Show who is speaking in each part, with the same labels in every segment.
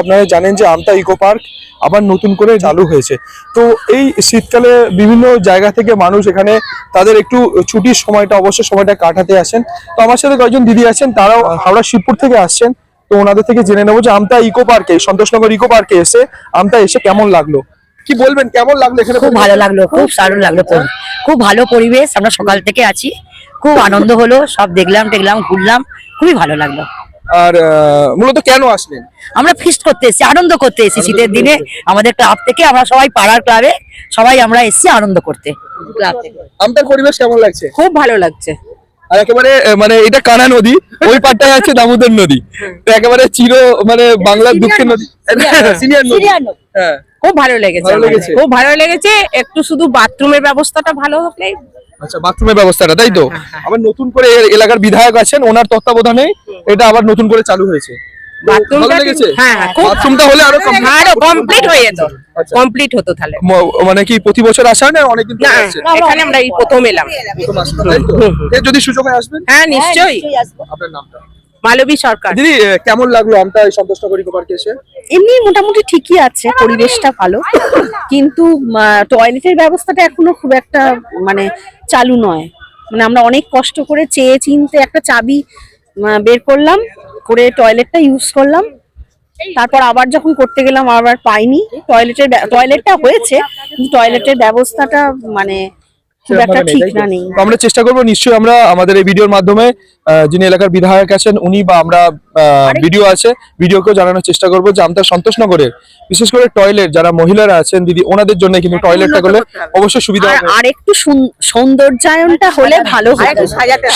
Speaker 1: আপনারা জানেন যে আমতা ইকো পার্ক আবার নতুন করে চালু হয়েছে। তো এই শীতকালে বিভিন্ন জায়গা থেকে মানুষ এখানে তাদের একটু ছুটির সময়টা অবশ্য সময়টা কাটাতে আসেন। তো আমার সাথে কয়েকজন দিদি আছেন, তারাও হাওড়া শিবপুর থেকে আসছেন। তো ওনাদের থেকে জেনে নেব যে আমতা ইকো পার্কে, সন্তোষনগর ইকো পার্কে এসে আমতা এসে কেমন লাগল? কি বলবেন, কেমন লাগল এখানে?
Speaker 2: খুব ভালো লাগল, খুব দারুণ লাগল খুব ভালো পরিবেশ, আমরা সকাল থেকে আছি। খুব আনন্দ হলো, সব দেখলাম, টেকলাম, ঘুরলাম, খুবই ভালো লাগল।
Speaker 1: আর মূলত কেন আসলেন?
Speaker 2: আমরা ফিস্ট করতে এসেছি আনন্দ করতে এসেছি শীতের দিনে। আমাদের ক্লাব থেকে আমরা সবাই পাড়ার ক্লাবে সবাই আমরা এসেছি আনন্দ করতে ক্লাব থেকে
Speaker 1: আমতার পরিবেশ কেমন লাগছে?
Speaker 2: খুব ভালো লাগছে।
Speaker 1: আর একেবারে মানে এটা কানা নদী ওই পাটটায় আছে দামোদর নদী। তো একেবারে চির মানে বাংলার দুঃখের নদী। সিনিয়র নদী। হ্যাঁ।
Speaker 3: খুব ভালো লেগেছে? খুব ভালো লেগেছে। একটু শুধু বাথরুমের ব্যবস্থাটা ভালো হলেই
Speaker 1: আচ্ছা বাথরুমের ব্যবস্থাটা তাই তো? আবার নতুন করে এলাকার বিধায়ক আছেন ওনার তত্ত্বাবধানে এটা আবার নতুন করে চালু হয়েছে। তো
Speaker 3: বাথরুমটা
Speaker 1: ভালো লেগেছে
Speaker 3: হ্যাঁ হ্যাঁ
Speaker 1: হলে
Speaker 3: আরও কমপ্লিট হয়ে। কমপ্লিট হতো তাহলে।
Speaker 1: মানে কি প্রতি বছর আসা না অনেকদিন
Speaker 3: না এখানে আমরা এই প্রথম এলাম।
Speaker 1: যদি সুযোগ হয় আসবেন?
Speaker 3: হ্যাঁ নিশ্চয়ই।
Speaker 1: আপনার নামটা?
Speaker 3: মালবী সরকার।
Speaker 1: দিদি কেমন লাগল আমটা এই সন্তোষনগর ইকো পার্কে এসে?
Speaker 4: এমনি মোটামুটি ঠিকই আছে পরিবেশটা ভালো। কিন্তু টয়লেটের ব্যবস্থাটা এখনও খুব একটা মানে চালু নয়। মানে আমরা অনেক কষ্ট করে চেয়ে চিনতে একটা চাবি বের করলাম করে টয়লেটটা ইউজ করলাম। তারপর আবার যখন করতে গেলাম আবার পাইনি। টয়লেটের টয়লেটটা হয়েছে কিন্তু টয়লেটের ব্যবস্থাটা মানে খুব একটা ঠিক না নেই
Speaker 1: আমরা চেষ্টা করব নিশ্চয়ই আমরা আমাদের এই ভিডিওর মাধ্যমে আহ, যিনি এলাকার বিধায়ক আছেন উনি বা আমরা ভিডিও আছে ভিডিওকেও জানানোর চেষ্টা করব যে আমাদের সন্তোষনগরের বিশেষ করে টয়লেট যারা মহিলারা আছেন দিদি ওনাদের জন্য কিন্তু টয়লেটটা করলে অবশ্যই সুবিধা হবে।
Speaker 4: আর একটু সৌন্দর্যায়নটা হলে ভালো হতো।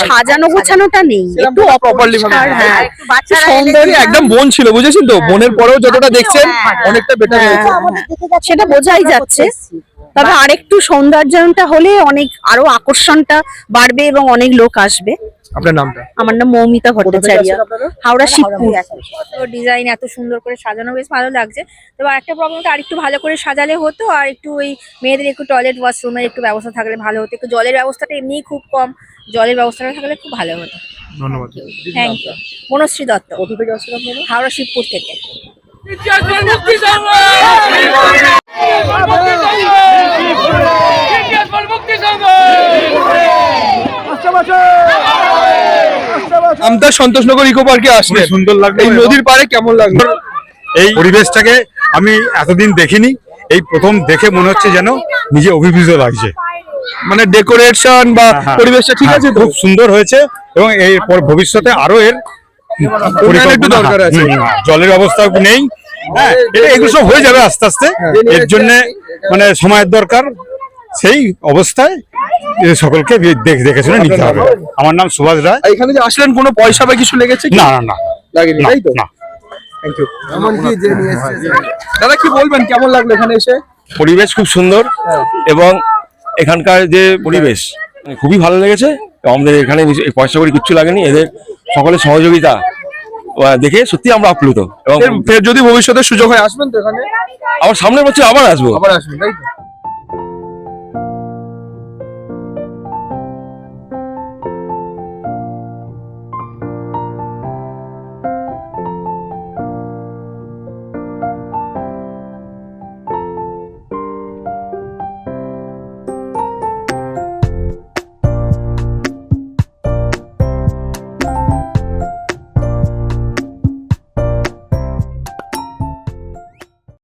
Speaker 4: সাজানো গোছানোটা নেই। একটু
Speaker 1: প্রপারলি
Speaker 4: অপরিষ্কার হ্যাঁ।
Speaker 1: সৌন্দর্য একদম বোন ছিল বুঝেছেন তো? বোনের পরেও যতটা দেখছেন অনেকটা বেটার হয়েছে
Speaker 4: হ্যাঁ, সেটা বোঝাই যাচ্ছে। তবে আরেকটু সৌন্দর্যায়নটা হলে অনেক আরও আকর্ষণটা বাড়বে এবং অনেক লোক আসবে।
Speaker 1: আপনার নামটা?
Speaker 4: আমার নাম মৌমিতা ভট্টাচার্য। হাওড়া শিবপুর।
Speaker 5: ডিজাইন এত সুন্দর করে সাজানো বেশ ভালো লাগছে। তবে আরেকটা প্রবলেম আর একটু ভালো করে সাজালে হতো আর একটু ওই মেয়েদের একটু টয়লেট ওয়াশরুমের একটু ব্যবস্থা থাকলে ভালো হতো। একটু জলের ব্যবস্থাটা এমনিই খুব কম জলের ব্যবস্থাটা থাকলে খুব ভালো হতো।
Speaker 1: ধন্যবাদ।
Speaker 5: থ্যাংক ইউ মনশ্রী দত্ত হাওড়া শিবপুর থেকে।
Speaker 1: আমতা সন্তোষনগর ইকো পার্কে আসলে
Speaker 6: সুন্দর লাগল
Speaker 1: এই নদীর পাড়ে কেমন লাগল?
Speaker 6: এই পরিবেশটাকে আমি এতদিন দেখিনি এই প্রথম দেখে মনে হচ্ছে যেন নিজে অভিভূত লাগছে।
Speaker 1: মানে ডেকোরেশন বা
Speaker 6: হ্যাঁ,
Speaker 1: পরিবেশটা ঠিক
Speaker 6: হ্যাঁ,
Speaker 1: আছে
Speaker 6: খুব সুন্দর হয়েছে এবং এই পর- ভবিষ্যতে আরও এর
Speaker 1: একটু দরকার আছে।
Speaker 6: জলের ব্যবস্থা নেই। হ্যাঁ এটা এগুলো সব হয়ে যাবে আস্তে আস্তে। এর জন্য মানে সময়ের দরকার। সেই অবস্থায় সকলকে দেখে শুনে নিতে হবে। আমার নাম সুভাষ রায়।
Speaker 1: এখানে যে আসলেন কোনো পয়সা বা কিছু লেগেছে?
Speaker 6: না না না।
Speaker 1: লাগেনি তাই তো?
Speaker 6: না।
Speaker 1: দাদা কি বলবেন? কেমন লাগল এখানে এসে?
Speaker 7: পরিবেশ খুব সুন্দর এবং এখানকার যে পরিবেশ মানে খুবই ভালো লেগেছে। আমাদের এখানে পয়সা করে কিচ্ছু লাগেনি। এদের সকলের সহযোগিতা দেখে সত্যি আমরা আপ্লুত এবং
Speaker 1: ফের- যদি ভবিষ্যতে সুযোগ হয় আসবেন তো এখানে?
Speaker 7: আবার সামনের বছর আবার আসব।
Speaker 1: আবার আসবেন তাই